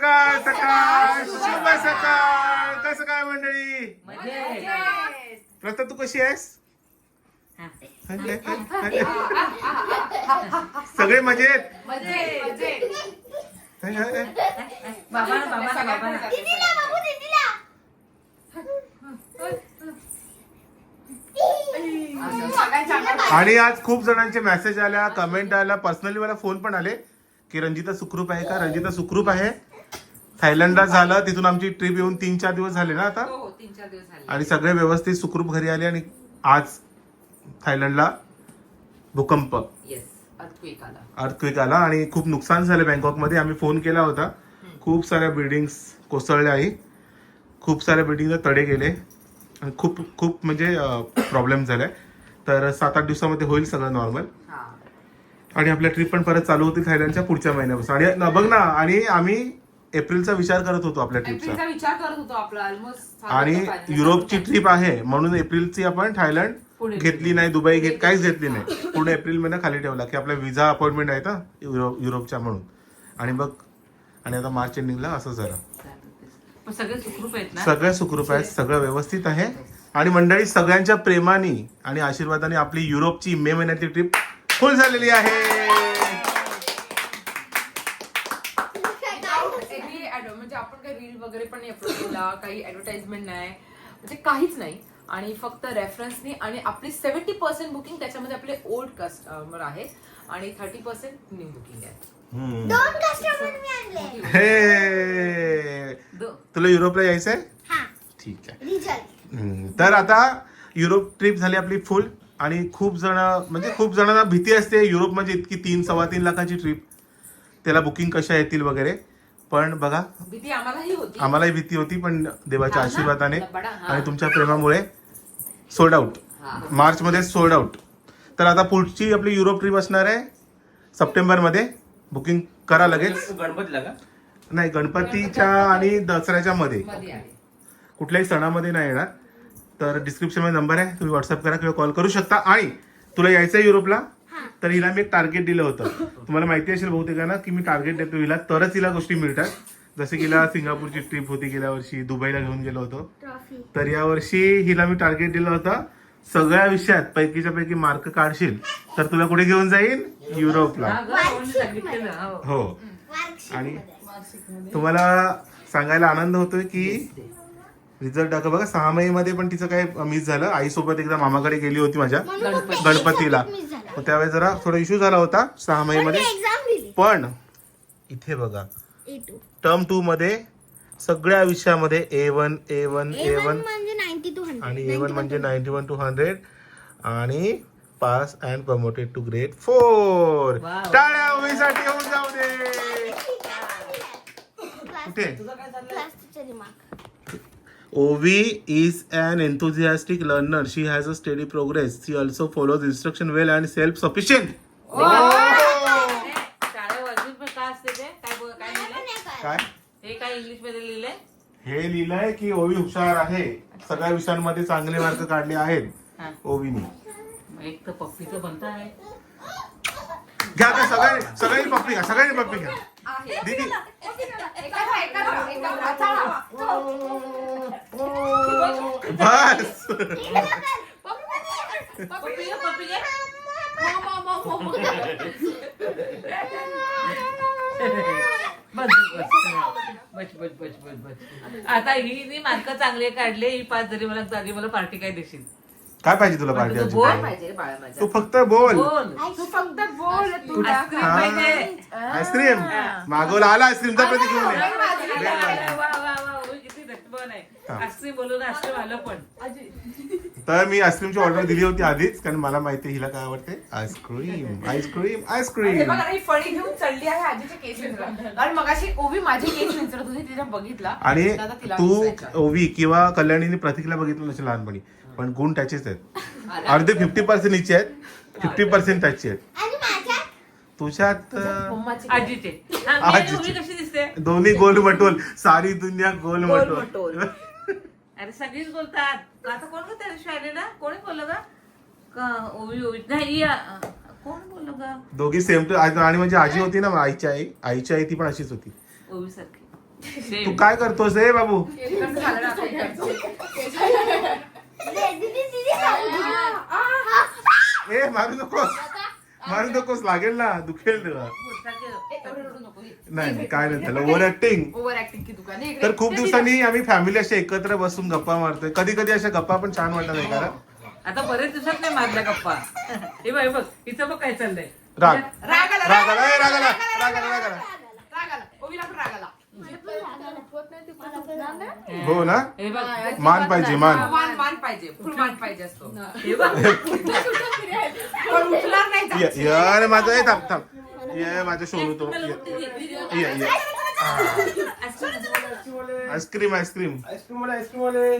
सकाळ सकाळ शुभ सकाळ. कसं काय मंडळी? प्रथा तू कशी आहेस? सगळे मजेत? आणि आज खूप जणांचे मेसेज आल्या कमेंट आल्या. पर्सनली मला फोन पण आले. की रंजिता सुखरूप आहे का? रंजिता सुखरूप आहे? थायलंडला झालं तिथून आमची ट्रिप येऊन तीन चार दिवस झाले ना आता? हो तीन चार दिवस झाले. आणि सगळे व्यवस्थित सुखरूप घरी आले आणि आज थायलंडला भूकंप. येस अर्थक्वेक आला. अर्थक्वेक आला आणि खूप नुकसान झालं बँकॉकमध्ये. आम्ही फोन केला होता. खूप साऱ्या बिल्डिंग्स कोसळल्या आहे खूप साऱ्या बिल्डिंगला तडे गेले. आणि खूप खूप म्हणजे प्रॉब्लेम झालाय तर सात आठ दिवसामध्ये होईल सगळं नॉर्मल हा. आणि आपल्या ट्रिप पण परत चालू होती थायलंडच्या पुढच्या महिन्यापासून. आणि बघ ना आणि आम्ही एप्रिलचा विचार करत होतो आपल्या ट्रिपचा एप्रिलचा विचार करत होतो आपला ऑलमोस्ट आणि युरोपची ट्रिप आहे म्हणून एप्रिलची आपण थायलंड पुढे. घेतली नाही दुबई घेत काहीच घेतली नाही. पुढे एप्रिल महिना खाली ठेवला की आपला विजा अपॉइंटमेंट आहे ना युरोप युरोपच्या म्हणून. आणि बघ आणि आता मार्च एंडिंगला असं झालं. सगळे सुखरूप आहेत ना? सगळं सुखरूप आहे सगळं व्यवस्थित आहे. आणि मंडळी सगळ्यांच्या प्रेमाने आणि आशीर्वादाने आपली युरोपची मे महिन्यातली ट्रिप फुल झालेली आहे एरवी ऍड- म्हणजे आपण काही रील वगैरे पण नाही अपलोड केला काही ऍडव्हर्टाइजमेंट नाही. म्हणजे काहीच नाही. आणि फक्त रेफरन्सनी आणि आपली सेव्हन्टी पर्सेंट बुकिंग त्याच्यामध्ये आपले ओल्ड कस्टमर आहेत आणि थर्टी पर्सेंट न्यू बुकिंग आहे. हम्म. दोन कस्टमर मी आणले. हे! दो- तुला युरोपला यायचंय? हा. ठीक आहे. रिझल्ट. हम्म. तर आता युरोप ट्रिप झाली आपली फुल. आणि खूप जण म्हणजे खूप जणांना भीती असते युरोप म्हणजे इतकी तीन सव्वा तीन लाखाची ट्रिप त्याला बुकिंग कशा येतील वगैरे. पण बघा भीती आम्हालाही होती. आम्हालाही भीती होती पण देवाच्या ना? आशीर्वादाने. आणि तुमच्या प्रेमामुळे सोल्ड आउट. मार्च मध्ये सोल्ड आउट तर आता पुढची आपली युरोप ट्रिप असणार आहे सप्टेंबरमध्ये बुकिंग करा लगेच. गणपतीला का? नाही गणपतीच्या आणि दसऱ्याच्या मध्ये. कुठल्याही सणामध्ये नाही येणार. तर डिस्क्रिप्शनमध्ये नंबर आहे तुम्ही व्हॉट्सअप करा किंवा कॉल करू शकता. आणि तुला यायचं आहे युरोपला तर हिला मी एक टार्गेट दिलं होतं. तुम्हाला माहिती असेल बहुतेकांना की मी टार्गेट देतो हिला. तरच हिला गोष्टी मिळतात. जसे की हिला सिंगापूरची ट्रिप होती गेल्या वर्षी दुबईला घेऊन गेलो होतो. तर यावर्षी हिला मी टार्गेट दिलं होतं. सगळ्या विषयात पैकीच्या पैकी मार्क काढशील तर तुला कुठे घेऊन जाईल युरोपला. हो. आणि तुम्हाला सांगायला आनंद होतोय की रिझल्ट दाखव. बघा सहा मे मध्ये पण तिचं काय मिस झालं. आईसोबत एकदा मामाकडे गेली होती माझ्या गणपती. गणपतीला. मग त्यावेळेस जरा थोडा इश्यू झाला होता सहा मे मध्ये एक्झाम दिली. पण इथे बघा. टर्म टू मध्ये सगळ्या विषयामध्ये A one A one A one म्हणजे आणि ए वन म्हणजे नाईन्टी वन टू हंड्रेड आणि pass and promoted to grade four. टाळ्या उभीसाठी होऊन जाऊ दे. कुठे? Ovi is an enthusiastic learner. She has a steady progress. She also follows instruction well and self-sufficient. पण काय असते ते? काय बोल- काय लिहिलंय? काय? हे काय इंग्लिशमध्ये लिहिलंय? हे लिहिलंय की ओवी हुशार आहे. सगळ्या विषयांमध्ये चांगले मार्क काढले आहेत. हा. ओवीनी एक तर पप्पीचं बनत आहे. घ्या का सगळ्यांनी सगळ्यांनी पप्पी घ्या सगळ्यांनी पप्पी घ्या. दीदी बस पप्पी घे, पप्पी घे. बस बस बस बस बस बस आता ही मार्क चांगले काढले ही पाच जरी मला झाली मला पार्टी काय देशील काय पाहिजे तुला बोल पार्टी पाहिजे बाळा माझ्या तू फक्त बोल. बोल. तू फक्त बोल तू. आईस्क्रीम पाहिजे. आईस्क्रीम. मागवला आला आईस्क्रीमचा घेऊन ये. वा, वा, वा, वा, किती धटपण आहे. आईस्क्रीम बोलून आईस्क्रीम आलं पण. तर मी आईस्क्रीमची ऑर्डर दिली होती आधीच कारण मला माहिती आहे हिला काय आवडते आईस्क्रीम आईस्क्रीम हे आईस्क्रीम बघा ही फळी घेऊन चढली आहे आजीचे केस विंचरत कारण मगाशी ओवी माझे केस विंचरत होती तिला बघितला. आणि तिला तू. ओवी किंवा कल्याणीने प्रतीकला बघितलं नसेल लहानपणी पण गुण त्याचेच आहेत. अर्धे फिफ्टी पर्सेंट हिचे आहेत फिफ्टी पर्सेंट त्याचे आहेत. तुझ्यात आजीचे हा, मी आजीचे. उभी कशी दिसते? दोन्ही गोल मटोल. सारी दुनिया गोल मटोल. मटोल. अरे सगळीच बोलतात. आता कोण का त्या दिवशी आलेला कोणी बोललं का का ओवी ओवी? नाही या, कोण बोललं का दोघी सेम टू आणि म्हणजे आजी होती ना आईची आई. आईची आई ती पण अशीच होती. ओवी सारखी तू काय करतोस रे बाबू? ए मारू नकोस. मारू नकोस लागेल ना. दुखेल तुला. नाही नाही काय नाही त्याला ओव्हर ऍक्टिंग ओव्हर ऍक्टिंग की दुकान इकडे. तर खूप दिवसांनी आम्ही फॅमिली असे एकत्र बसून गप्पा मारतोय. कधी कधी अशा गप्पा पण छान वाटत नाही कारण आता बरेच दिवसात नाही मारला गप्पा. हे बाई बघ इथं बघ काय चाललंय. राग. राग आला, राग आला ए, राग आला राग आला राग आला राग आला ओवीला पण राग आला ना हे ना? मान पाहिजे मान। मान मान पाहिजे फुल मान पाहिजे असतो। हे। बघ पण उठणार नाही जा. ये ये रे माझं ए थांब थांब. ये माझं शोनू तो. ये ये ये. Ice cream ice cream. Ice cream वाले आईस्क्रीम वाले.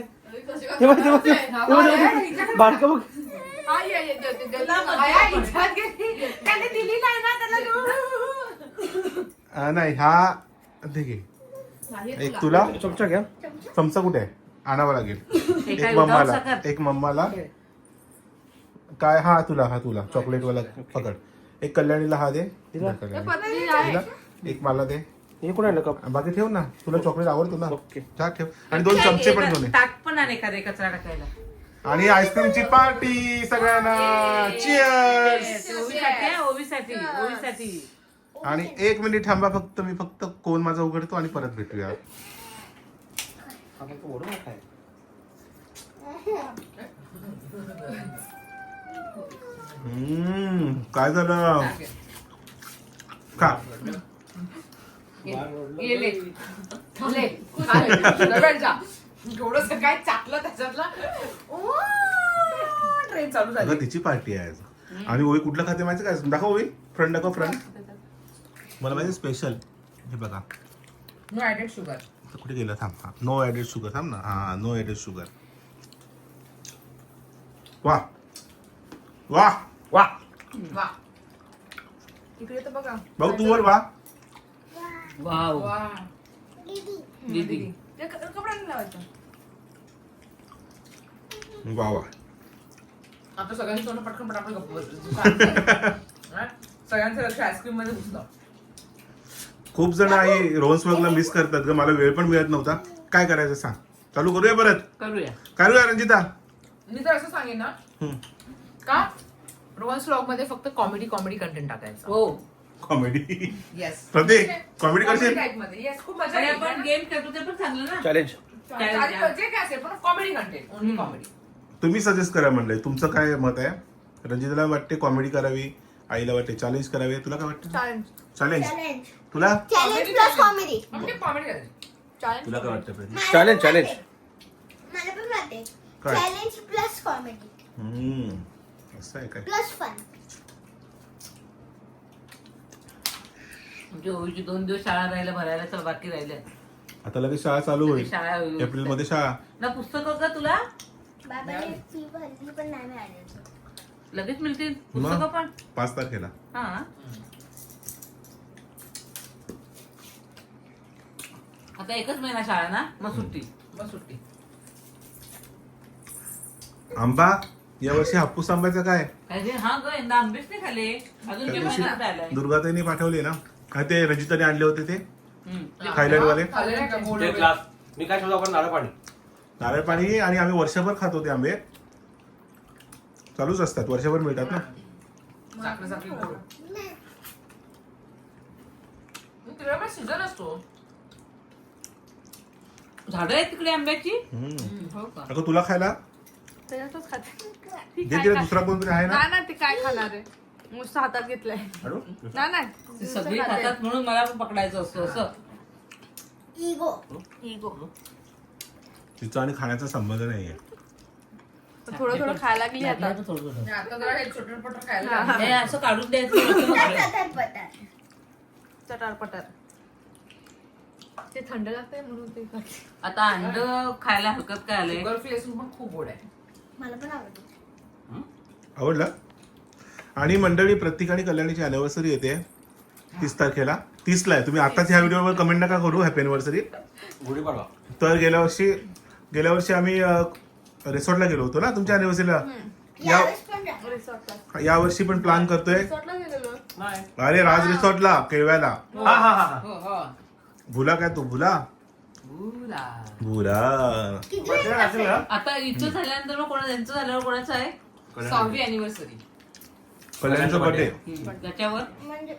बघ. हा, इज़्ज़त गेली. त्याने दिली नाही ना त्याला. नाही हा घे एक तुला. चमचा घ्या. चमचा कुठे आहे? आणावा लागेल. एक मम्माला? एक मम्माला. काय? हा तुला हा तुला. चॉकलेट वाला पकड. एक कल्याणीला हा दे? एक मला दे. हे कोण आणलं कप? बाकी ठेव ना. तुला चॉकलेट आवडतो ना. ओके. जा ठेव. आणि दोन चमचे पण. ताक पण एखादे कचरा टाकायला. आणि आईस्क्रीमची पार्टी सगळ्यांना. चिअर्स ओवीसाठी ओवीसाठी. ओवीसाठी. आणि एक मिनिट थांबा फक्त मी फक्त कोण माझा उघडतो आणि परत भेटूया हम्म, काय झालं का ये, ले. ले. खा ले. डब्यात जा. एवढं सगळं चाकलं त्याच्यातलं ओ, ट्रेन चालू झाली अगं तिची पार्टी आहे आज. आणि ओवी कुठलं खाते माहिती काय दाखव ओवी फ्रंट दाखव फ्रंट मला माहिती स्पेशल हे बघा. नो ऍडेड शुगर तर कुठे गेलं? थांब हा नो ॲडेड शुगर थांब ना. हा नो ॲडेड शुगर वा. वा. वा. वा. इकडे तर बघा. भाऊ तू वर वा. वाव. वा. दीदी. दीदी. ते क- कपड्याने लावायचं. वा वा. आता सगळ्यांनी तोंड पटकन पटापट गप्प बसले. हा? सगळ्यांचं लक्ष आईस्क्रीममध्ये घुसलं. खूप जण आई रोहन स्वर्गला मिस करतात ग. मला वेळ पण मिळत नव्हता. काय करायचं सांग. चालू करूया परत? करूया. करूया रंजिता? मी तर असं सांगेन ना. का रोहन्स व्लॉगमध्ये फक्त कॉमेडी कॉमेडी कंटेंट टाकायचं. हो. कॉमेडी येस प्रतीक कॉमेडी करशील? टाईपमध्ये. येस खूप मजा आणि येईल आपण ना. गेम खेळतो ते पण चांगलं ना. चॅलेंज चालेल, जे काय असेल पण कॉमेडी कंटेंट ओनली कॉमेडी तुम्ही सजेस्ट करा म्हणलंय. तुमचं काय मत आहे? रंजिताला वाटते कॉमेडी करावी? आईला वाटते चॅलेंज करावी. तुला काय वाटतं? चॅलेंज चॅलेंज तुला? चॅलेंज प्लस कॉमेडी म्हणजे कॉमेडी करायची तुला काय वाटतं चॅलेंज चॅलेंज मला पण वाटते काय? चॅलेंज प्लस कॉमेडी हम्म. असं आहे काय? प्लस फन म्हणजे दोन दिवस शाळा राहिल्या भरायला तर बाकी राहिल्या. आता लगेच शाळा चालू होईल. शाळा होईल. एप्रिलमध्ये शाळा. ना पुस्तकं का तुला? बाबाने फी भरली पण नाही मिळाली. लगेच मिळतील. पुस्तकं पण? पाच तारखेला. हा. आता एकच महिना शाळा ना मग सुट्टी. मग सुट्टी. आंबा यावर्षी हापूस आंब्याचं काय? काय हा ग यंदा आंबेच नाही खाले अजून त्या जे दिवशी महिन्यात आलाय. दुर्गाताईने पाठवले ना? काय ते रंजिताने आणले होते ते? हम्म. थायलंड वाले ते? क्लास मी काय शोधा आपण नारळ पाणी. नारळ पाणी आणि आम्ही वर्षभर खातो ते आंबे. चालूच असतात वर्षभर मिळतात ना? साखर साखर गोड तिकडे पण सीझन असतो झाडं आहेत तिकडे आंब्याची? हम्म. हो का? अगं तुला खायला? त्याच्यातच खाते. दे तिला दुसरा कोणतरी आहे ना? नाही ना ते काय खाणार आहे? नुसतं हातात घेतलंय. नाही ती सगळी खातात म्हणून मला पण पकडायचं असतं असं. इगो. इगो. तिचा आणि खाण्याचा संबंध नाहीये. थोडं थोडं खायला लागली आता. थोडं आता जरा हे खायला लागले. हे असं काढून द्यायचं चटार पटार. ते थंड लागतंय म्हणून ते खाते. आता अंड खायला हरकत काय आले शुगर फ्री असून पण खूप गोड आहे. मला पण आवडते. आवडला? आणि मंडळी प्रत्येक आणि कल्याणीची अॅनिव्हर्सरी येते. तीस तारखेला. तीसला आहे. तुम्ही आताच ह्या व्हिडिओवर कमेंट नका करू हॅपी अॅनिव्हर्सरी गुढीपाडवा. तर गेल्या वर्षी गेल्या वर्षी आम्ही रिसॉर्टला गेलो होतो ना तुमच्या अॅनिव्हर्सरीला या यावेळेस पण जा. रिसॉर्टला. या वर्षी पण प्लॅन करतोय? रिसॉर्टला गेलेलो. अरे राज रिसॉर्टला केळव्याला. हा हा हा हा. हो हो. भुला काय तू भुला. भुला. आता इथं झाल्यानंतर मग कोणा त्यांचं झाल्यावर कोणाचं आहे? सहावी अॅनिव्हर्सरी कल्याणचा बर्थडे त्याच्यावर? म्हणजे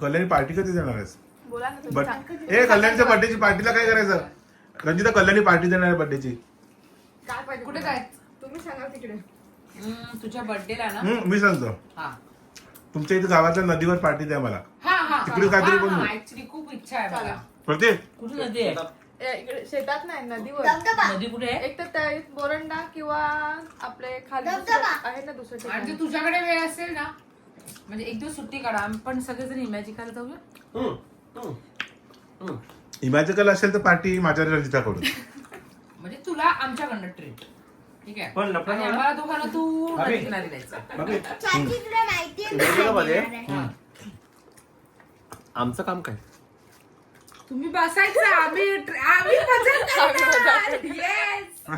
कल्याणी पार्टी कधी देणार आहेस? बट. ए कल्याणच्या बर्थडेची पार्टीला काय करायचं? रंजिता कल्याणी पार्टी देणार आहे बर्थडेची काय पाहिजे कुठे? काय तुम्ही सांगा तिकडे. हम्म, तुझ्या बर्थडेला ना? हम्म, मी सांगतो. हा. तुमच्या इथे गावातल्या नदीवर पार्टी द्या मला. हा हा तिकडे काहीतरी. ऍक्च्युली खूप इच्छा आहे मला. प्रत्येक कुठे नदी आहे? ए, इकडे शेतात नाही नदीवर. नदी कुठे आहे? एक तर त्या बोरंडा किंवा आपले खाली. दुसरं आहे ना दुसरं आणि ठिकाण. जर तुझ्याकडे वेळ असेल ना म्हणजे एक दिवस सुट्टी काढा. आम्ही पण सगळेजण इमॅजिकाला जाऊया. इमॅजिकल असेल तर पार्टी माझ्या रंजिताकडून. म्हणजे तुला आमच्याकडनं ट्रीट ठीक आहे? पण लफडा आणि नाही ना? आम्हाला दोघांना तू भाभी. नदी किनारी जायचं बाकी चाची तुला माहितीये ना वेगळं मध्ये? काय देणार आहे? आमचं काम काय? तुम्ही बसायचं आम्ही आम्ही मजा करणार. Yes.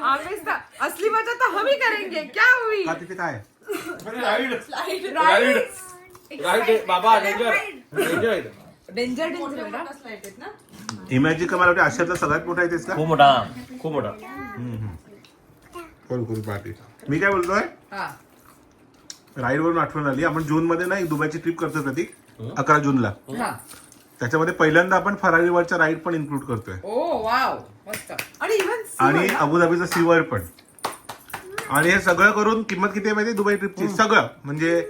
आम्ही स- असली मजा तर हमी करेंगे. क्या हुई? तिथे काय? आहे? राईड राईड राईड बाबा डेंजर डेंजर आहे डेंजर डेंजर ना? इमॅजिक मला वाटतं आशियातला सगळ्यात मोठा आहे तेच का? खूप मोठा खूप मोठा. पार्टी मी काय बोलतोय? हा. राईड वरून आठवण आली. आपण जून मध्ये ना एक दुबईची ट्रिप करतोय प्रतीक अकरा जूनला हा. त्याच्यामध्ये पहिल्यांदा आपण फरारी वरच्या राईड पण इन्क्लूड करतोय. Oh wow. मस्त. आणि इव्हन आणि अबुधाबीचं सी वर्ल्ड पण. आणि हे सगळं करून किंमत किती आहे माहिती? दुबई ट्रिपची सगळं. म्हणजे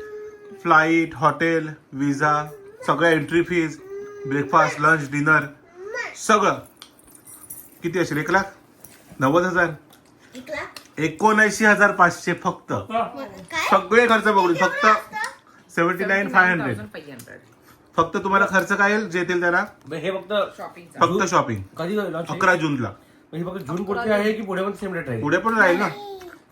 फ्लाईट हॉटेल विजा सगळं entry fees breakfast lunch dinner सगळं. किती असेल? एक लाख? नव्वद हजार? एकोणऐंशी हजार पाचशे फक्त. काय? सगळे खर्च बघून फक्त सेव्हन्टी नाईन फाय हंड्रेड. फक्त तुम्हाला खर्च काय येईल? जे येतील त्याला हे फक्त शॉपिंगचा फक्त शॉपिंग कधी आहे? अकरा जूनला. हे फक्त जून पुढचे आहे की पुढे पण सेम डेट राहील पुढे पण राहील ना?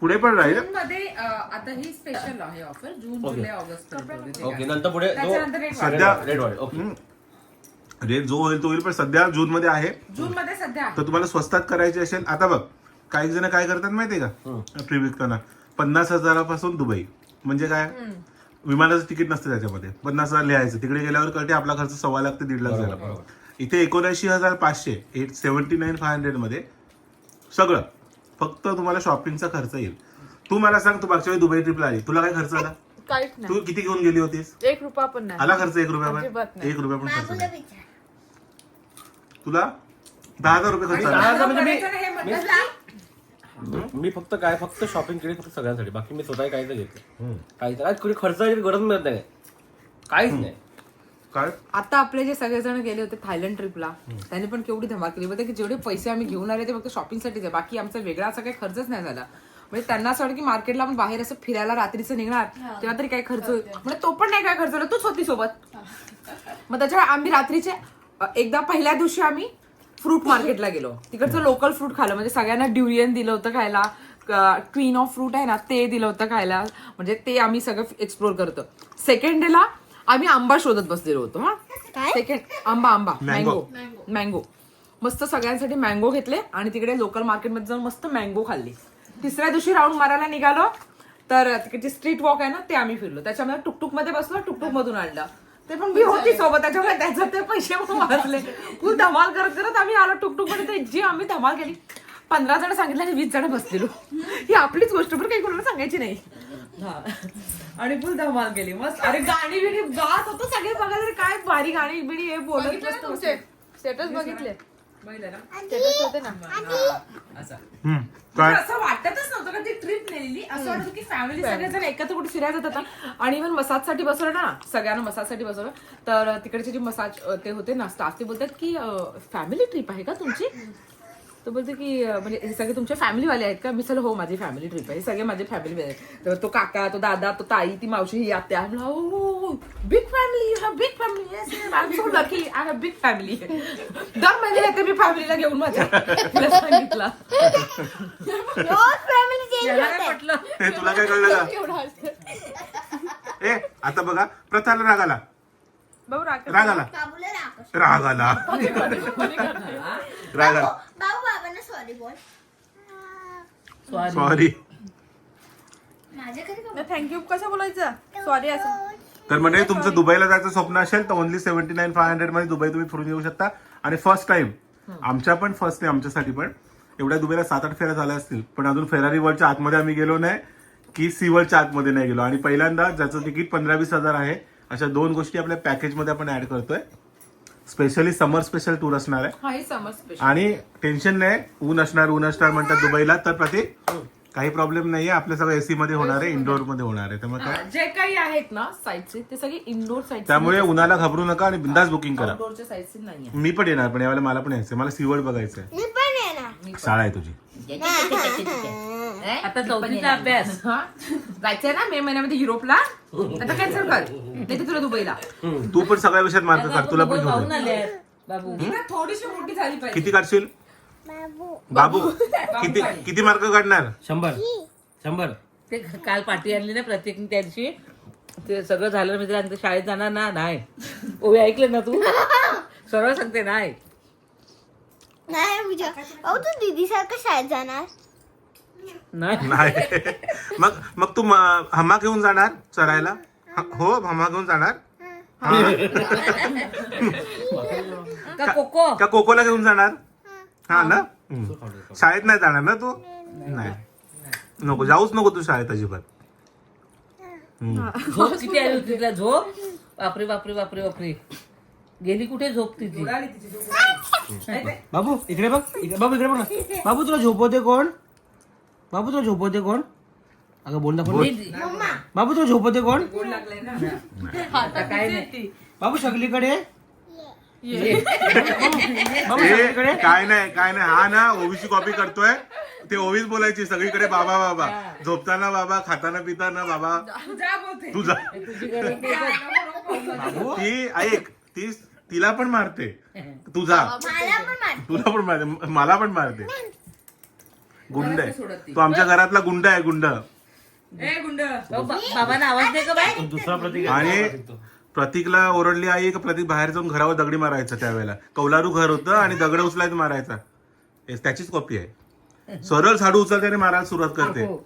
पुढे पण राहील. आता ही स्पेशल आहे ऑफर जून. जुलै ऑगस्ट ओके. नंतर पुढे रेट सध्या रेड वाढेल. ओके. रेट जो होईल तो होईल पण सध्या जून मध्ये आहे. जून मध्ये सध्या आहे. तर तुम्हाला स्वस्तात करायची असेल आता बघ काही जण काय करतात माहितीये का? ट्रिप विकताना पन्नास हजारापासून दुबई. म्हणजे काय? विमानाचं तिकीट नसतं त्याच्यामध्ये. पन्नास हजार लिहायचं. तिकडे गेल्यावर कळते आपला खर्च सव्वा लाख ते दीड लाख झाला. बरोबर. इथे एकोणऐंशी हजार पाचशे एट सेव्हन्टी नाईन फाय हंड्रेडमध्ये सगळं. फक्त तुम्हाला शॉपिंगचा खर्च येईल. तू मला सांग तू मागच्या वेळी दुबई ट्रिपला आली. तुला काय खर्च आला? काहीच नाही. तू किती घेऊन गेली होतीस? एक रुपया पण नाही. आला खर्च एक रुपया अजिबात पण नाही. एक रुपया पण खर्च नाही. तुला? दहा हजार रुपये खर्च आला. दहा हजार म्हणजे मी- फक्त काय फक्त शॉपिंग केली फक्त सगळ्यांसाठी. बाकी मी स्वतः काहीच नाही घेतलं. काहीच नाही. कुठे खर्चाची गरज मिळत नाही. काहीच नाही. काय? आता आपले जे सगळेजण गेले होते थायलंड ट्रिपला त्यांनी पण केवढी धमाल केली. होती की जेवढे पैसे आम्ही घेऊन आले ते फक्त शॉपिंगसाठीच आहे. बाकी आमचा वेगळा असा काही खर्चच नाही झाला. म्हणजे त्यांना असं वाटतं की मार्केटला आपण बाहेर असं फिरायला रात्रीचं निघणार तेव्हा तरी काय खर्च होईल. म्हणजे तो पण नाही काय खर्च तूच होती सोबत. मग त्याच्यामुळे आम्ही रात्रीचे एकदा पहिल्या दिवशी आम्ही फ्रूट मार्केटला गेलो. तिकडचं लोकल फ्रूट खाल्लं. म्हणजे सगळ्यांना ड्युरियन दिलं होतं खायला क्वीन ऑफ फ्रूट आहे ना ते दिलं होतं खायला. म्हणजे ते आम्ही सगळं एक्सप्लोर करतो सेकंड डेला आम्ही आंबा शोधत बसलेलो होतो हा. सेकंड आंबा आंबा Mango. मँगो मँगो मस्त सगळ्यांसाठी मँगो घेतले आणि तिकडे लोकल मार्केटमध्ये जाऊन मस्त मँगो खाल्ली. तिसऱ्या दिवशी राऊंड मारायला निघालो तर तिकडची स्ट्रीट वॉक आहे ना ते आम्ही फिरलो. त्याच्यामध्ये टुकटुकमध्ये बसलो टुकटुक मधून आणलं. ते पण मी होती सोबत त्याच्यामुळे त्याच्यात ते पैसे वाचले. फुल धमाल करत करत आम्ही आलो टुकटुकमध्ये. जी आम्ही धमाल केली पंधरा जण सांगितलं आणि वीस जण बसलेलो. ही आपलीच गोष्ट पण काही कोणाला सांगायची नाही. हा. आणि फुल धमाल केली. मस्त. अरे गाणी बिणी गात होतो सगळे बघायला. काय भारी गाणी बिणी हे बोलत स्टेटस बघितले? बघितलं ना? स्टेटस होते ना हा, असं हम्म. काय असं वाटतच नव्हतं का ती ट्रिप नेलेली असं वाटत की फॅमिली सगळेजण एकत्र कुठे फिरायला जातात ना. आणि इव्हन मसाजसाठी बसवलं ना सगळ्यांना मसाजसाठी बसवलं तर तिकडचे जे मसाज अ, ते होते ना स्टाफ ते बोलतात की फॅमिली ट्रिप आहे का तुमची तो बोलते की म्हणजे हे सगळे तुमचे फॅमिलीवाले आहेत का? मी चला हो माझी फॅमिली ट्रिप आहे. हे सगळे माझे फॅमिली आहेत. तर तो काका तो दादा तो ताई ती मावशी ही आत्या. Big family you have big family yes I am so lucky I have big family दर महिन्याला येते मी फॅमिलीला घेऊन माझ्या. तिला सांगितलं. याला काय हे तुला काय कळलं? का एवढं. ए आता बघा प्रथाला राग आला. भाऊ राकेश राग आला. राग आला. राग आला. सॉरी बोल सॉरी थँक्यू कसं बोलायचं? सॉरी असं. तर म्हणजे तुमचं दुबईला जायचं स्वप्न असेल तर ओनली सेव्हन्टी नाईन फाय हंड्रेडमध्ये दुबई तुम्ही फिरून येऊ शकता. आणि फर्स्ट टाइम आमच्या पण फर्स्ट टाइम आमच्यासाठी पण. एवढ्या दुबईला सात आठ फेऱ्या झाल्या असतील. पण अजून फेरारी वर्ल्डच्या आतमध्ये आम्ही गेलो नाही की सी वर्ल्डच्या आतमध्ये नाही गेलो. आणि पहिल्यांदा ज्याचं तिकीट पंधरा वीस हजार आहे अशा दोन गोष्टी आपल्या पॅकेजमध्ये आपण ऍड करतोय. स्पेशली समर स्पेशल टूर असणार आहे. हा हे समज स्पेशल आणि टेन्शन नाही ऊन असणार ऊन असणार म्हणतात दुबईला तर प्रतीक काही प्रॉब्लेम नाहीये. आपलं सगळं एसी मध्ये होणार आहे इंडोरमध्ये होणार आहे. त्यामुळे काय? जे काही आहेत ना साईटचे ते सगळे इंडोर साईट त्यामुळे उन्हाला घाबरू नका आणि बिंदास बुकिंग करा. नाही मी पण येणार पण यावेळेला मला पण यायचंय. मला सीवर्ड बघायचंय. मी पण शाळा आहे तुझी. आता चौथीचा अभ्यास. जायचंय ना मे महिन्यामध्ये युरोपला? आता कॅन्सल कर. नाही तर तुला दुबईला. तू पण सगळ्या विषयात मार्क काढ. तुला पण घेऊन आले बाबू. थोडीशी मोठी झाली पाहिजे. किती काढशील? बाबू. बाबू किती किती मार्क काढणार? शंभर. शंभर. ते काल पाठी आणली ना प्रत्येक त्या दिवशी. ते सगळं झालं म्हणजे शाळेत जाणार ना नाही. ओवी ऐकलं ना तू? सरळ सांगते नाही. नाही अहो तू दीदी सारखं शाळेत जाणार? नाही. नाही. मग मग तू म- हमा घेऊन जाणार चरायला? ह- हो हमा घेऊन जाणार. का कोको? का कोकोला घेऊन जाणार? हा ना? हम्म. शाळेत नाही जाणार ना तू? नाही. नको जाऊच नको तू शाळेत अजिबात. हम्म. झोप किती आली होती तिला? झोप? बापरे बापरे बापरे बापरे. गेली कुठे झोप. तिची बाबू इकडे बघ इकडे- बाबू इकडे बघ ना. बाबू तुला झोपवते कोण? बाबू तुला झोपवते कोण? अगं बोल. ना कोण बाबू तुला झोपवते कोण? आता काय नाही. बाबू सगळीकडे? बाबू सगळीकडे? काय नाही काय नाही. हा ना ओवीची कॉपी करतोय. ते ओवीच बोलायची सगळीकडे बाबा बाबा. झोपताना बाबा खाताना पिताना बाबा. तू जा ती ऐक ती तिला पण मारते. तू जा मला पण मार तुला पण मारते. मला पण मारते. गुंड आहे. तो आमच्या घरातला गुंड आहे गुंड. ए गुंड. अहो, बा- बाबांना आवाज दे का बाय दुसरा प्रतीक आणि प्रतीकला ओरडली आई का प्रतीक बाहेर जाऊन घरावर दगडी मारायचा त्यावेळेला. कौलारू घर होतं आणि दगड उचलायचं मारायचा. हे त्याचीच कॉपी आहे. सरळ झाडू उचलते आणि मारायला सुरुवात करते. हो.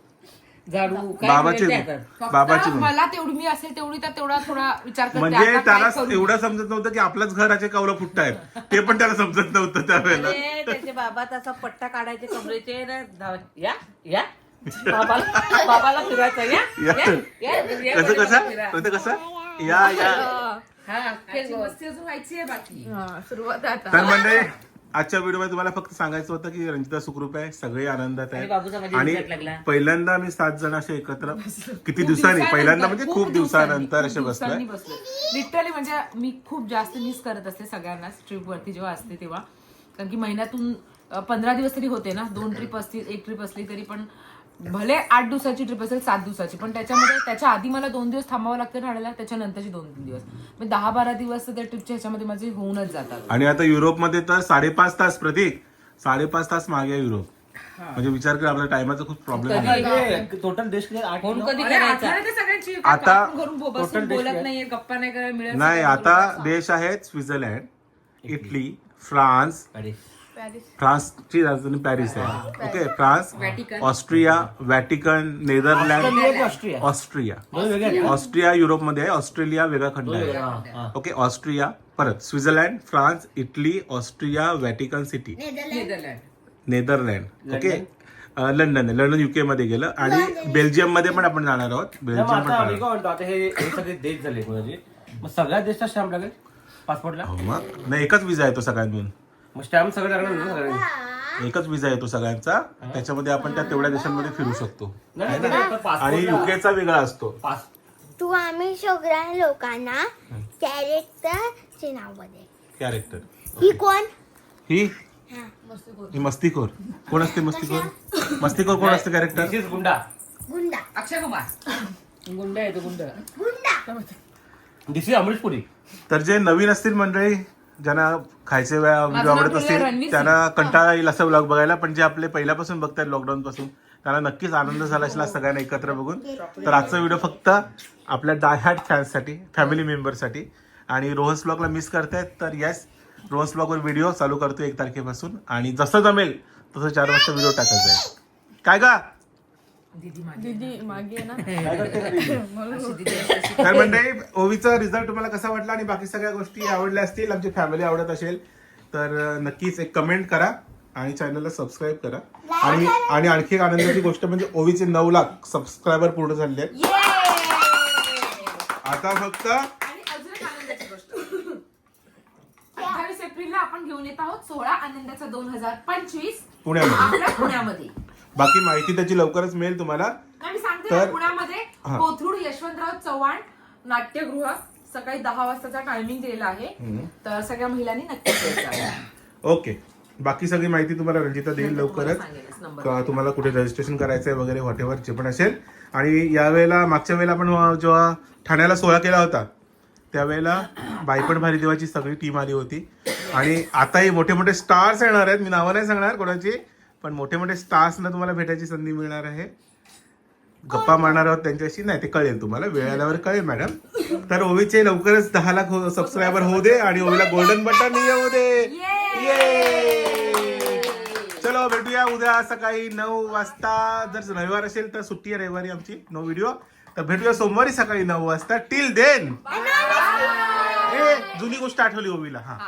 झाडू काय बाबाची मिळेल ते हातात. बाबाची मला तेवढी मी असेल तेवढी तर तेवढा थोडा विचार करते. म्हणजे आता काय त्याला करू? एवढं समजत नव्हतं की आपल्याच घराचे कौलं फुटत आहेत ते पण त्याला समजत नव्हतं त्यावेळेला. अरे, त्याचे बाबा तसा पट्टा काढायचे कमरेचे ना धाव- या या. बाबाला बाबाला फिरायचं या या. या, या, या, कसं बाबाला कसं? फिरा. कसं? कसं या या. हा मस्ती अजून व्हायची आहे बाकी. हा, सुरुवात आता. तर म्हणजे आजच्या व्हिडिओमध्ये तुम्हाला फक्त सांगायचं होतं की रंजिता सुखरूप आहे सगळे आनंदात आणि बाबूचा आहे माझ्या आणि दिवसात लागला. पहिल्यांदा आम्ही सात जण असे एकत्र किती दिवसांनी पहिल्यांदा म्हणजे खूप दिवसानंतर असे बसलोय. लिटरली म्हणजे मी खूप जास्त मिस करत असते सगळ्यांना ट्रिप वरती जेव्हा असते तेव्हा. कारण की महिन्यातून पंधरा दिवस तरी होते ना दोन ट्रिप असतील एक ट्रिप असली तरी पण भले आठ दिवसाची ट्रिप असेल सात दिवसाची पण त्याच्यामध्ये त्याच्या आधी मला दोन दिवस थांबावं लागतं राहायला त्याच्यानंतरची दोन तीन दिवस. म्हणजे दहा बारा दिवस तर त्या ट्रिपच्या ह्याच्यामध्ये माझे होऊनच जातात. आणि आता युरोपमध्ये तर साडेपाच तास प्रतीक. साडेपाच तास मागे आहे युरोप. म्हणजे विचार कर आपल्या टायमाचा खूप प्रॉब्लेम आहे. टोटल देश आठ फोन? कधी अरे, करायचा? सगळ्यांची आता आपण घरून बो- बसून बोलत नाहीये गप्पा नाही करायला मिळत नाही आता देश आहेत स्वित्झर्लंड इटली फ्रान्स फ्रान्सची राजधानी पॅरिस आहे. Okay France. Austria Vatican Netherlands Austria. Austria. युरोपमध्ये आहे ऑस्ट्रेलिया वेगळा खंड आहे. ओके ऑस्ट्रिया परत Switzerland France Italy Austria Vatican City. Netherlands. Okay London. आहे. लंडन युके मध्ये गेलं. आणि बेल्जियममध्ये पण आपण जाणार आहोत. बेल्जियम पण आता हे सगळे देश झाले सगळ्या लागेल? पासपोर्टला हो मग. नाही एकच विजा येतो सगळ्यांतून मग स्टॅम्प सगळं लागणार ना सगळ्यांनी? एकच विजा येतो सगळ्यांचा. त्याच्यामध्ये आपण त्या तेवढ्या देशांमध्ये फिरू शकतो. नाही, नाही, नाही, पण आणि ला- युकेचा वेगळा असतो. पास तू आम्ही सगळ्या लोकांना नाव दे कॅरेक्टर ही कोण? ही? ही. मस्तीखोर. कोण असते मस्तीखोर? मस्तीखोर कोण असते कॅरेक्टर This is गुंडा गुंडा. अक्षय कुमार. गुंड आहे तो गुंड. गुंडा. This is Amrish Puri. तर जे नवीन असतील मंडळी ज्यांना खायचे व्हिडिओ नाव आवडत असतील त्यांना कंटाळा येईल असं ब्लॉग बघायला पण जे आपले पहिल्यापासून बघतायत लॉकडाऊन पासून त्यांना नक्कीच आनंद झाला असेल सगळ्यांना एकत्र बघून. तर आजचा व्हिडिओ फक्त आपल्या डाय हॅट फॅन्ससाठी फॅमिली मेंबरसाठी आणि रोहन्स ब्लॉगला मिस करतायत तर येस रोहन्स ब्लॉगवर व्हिडिओ चालू करतो एक तारखेपासून. आणि जसं जमेल तसं चार वाजता व्हिडिओ टाकत जाईल. काय का दीदी दीदी मागे दीदी? अशी. तर मंडळी ओवीचा रिझल्ट तुम्हाला कसा वाटला आणि बाकी सगळ्या गोष्टी आवडल्या असतील आमची फॅमिली आवडत असेल तर अं, नक्कीच एक कमेंट करा आणि चॅनलला सबस्क्राईब करा. आणि आणि आणखी एक आनंदाची गोष्ट म्हणजे ओवीचे नऊ लाख सबस्क्रायबर पूर्ण झाले आहेत. आता फक्त आणि अजून एक आनंदाची गोष्ट. अठ्ठावीस एप्रिलला आपण घेऊन येत आहोत सोळा आनंदाचा दोन हजार पंचवीस. पुण्यामध्ये. आपल्या पुण्यामध्ये. बाकी माहिती त्याची लवकरच मिळेल तुम्हाला. तर- पुण्यामध्ये हा. कोथरूड यशवंतराव चव्हाण नाट्यगृह सकाळी दहा वाजताचा टायमिंग दिलेला आहे. तर सगळ्या महिलांनी यायचं आहे. ओके. बाकी सगळी माहिती तुम्हाला रंजिता देईल लवकरच. सांगेलच नंबर का तुम्हाला कुठे रजिस्ट्रेशन करायचं आहे वगैरे व्हॉट जे पण असेल. आणि यावेळेला मागच्या वेळेला आपण जेव्हा ठाण्याला सोहळा केला होता त्यावेळेला बायपण भारी देवाची सगळी टीम आली होती. आणि आताही मोठे मोठे स्टार्स येणार आहेत. मी नावं नाही सांगणार कोणाची. पण मोठे मोठे स्टार्सना तुम्हाला भेटायची संधी मिळणार आहे. गप्पा मारणार आहोत त्यांच्याशी. नाही ते कळेल तुम्हाला. वेळ आल्यावर कळेल मॅडम. तर ओवीचे लवकरच दहा लाख सबस्क्रायबर होऊ दे आणि ओवीला गोल्डन बटन येऊ दे! चलो भेटूया उद्या सकाळी नऊ वाजता. जर रविवार असेल तर सुट्टी आहे रविवारी आमची नो व्हिडिओ तर भेटूया सोमवारी सकाळी नऊ वाजता. टिल देन ए जुनी गोष्ट आठवली ओवीला. हा.